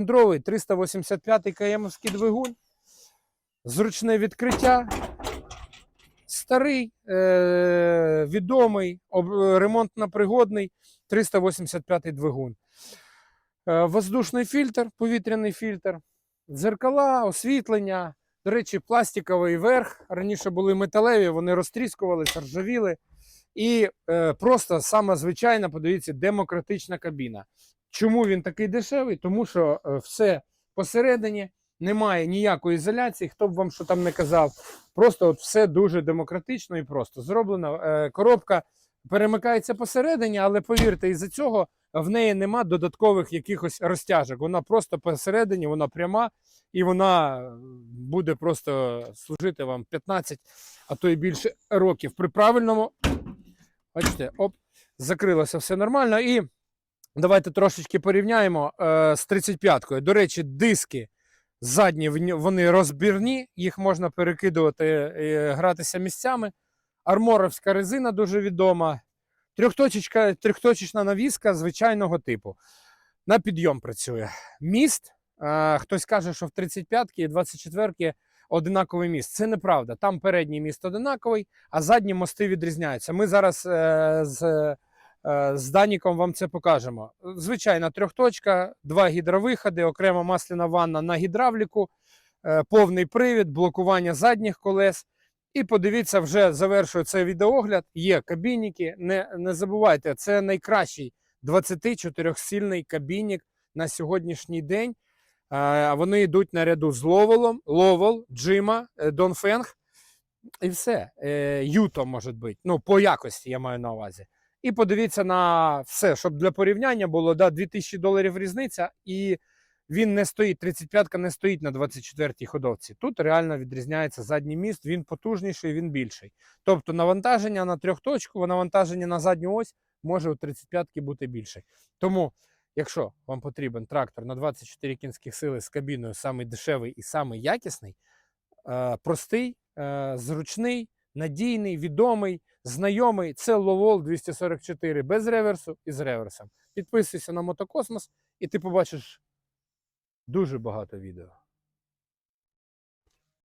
Циліндровий 385 кмський двигун, зручне відкриття, старий, е- відомий, ремонтно-пригодний 385 двигун. Е, воздушний фільтр, повітряний фільтр, дзеркала, освітлення. До речі, пластиковий верх. Раніше були металеві, вони розтріскувалися, ржавіли. І е, просто саме звичайна, подивіться, демократична кабіна. Чому він такий дешевий? Тому що е, все посередині, немає ніякої ізоляції, хто б вам що там не казав. Просто от все дуже демократично і просто зроблено. Е, коробка перемикається посередині, але повірте, із-за цього в неї нема додаткових якихось розтяжок. Вона просто посередині, вона пряма і вона буде просто служити вам 15, а то й більше років. При правильному, бачите, оп, закрилося все нормально. І давайте трошечки порівняємо е, з 35-кою. До речі, диски задні вони розбірні, їх можна перекидувати, е, гратися місцями. Арморовська резина дуже відома. Трьохточечка, трьохточечна навіска звичайного типу. На підйом працює. Міст. Е, хтось каже, що в 35-ки і 24-ки одинаковий міст. Це неправда. Там передній міст одинаковий, а задні мости відрізняються. Ми зараз е, з, з Даніком вам це покажемо. Звичайна трьохточка, два гідровиходи, окрема масляна ванна на гідравліку, е, повний привід, блокування задніх колес. І подивіться, вже завершую цей відеогляд. Є кабініки. Не, не забувайте, це найкращий 24-сильний кабінік на сьогоднішній день. Е, Вони йдуть наряду з Ловелом, Ловел, Джима, е, Донфенг і все. Е, Юто, може бути. Ну, по якості я маю на увазі. І подивіться на все, щоб для порівняння було да, 2000 доларів різниця, і він не стоїть, 35-ка не стоїть на 24-й ходовці. Тут реально відрізняється задній міст, він потужніший, він більший. Тобто навантаження на трьохточку, навантаження на задню ось може у 35-ки бути більше. Тому, якщо вам потрібен трактор на 24 кінських сили з кабіною, самий дешевий і самий якісний, е, простий, е, зручний, надійний, відомий, знайомий, це Ловол 244 без реверсу і з реверсом. Підписуйся на Мотокосмос, і ти побачиш дуже багато відео.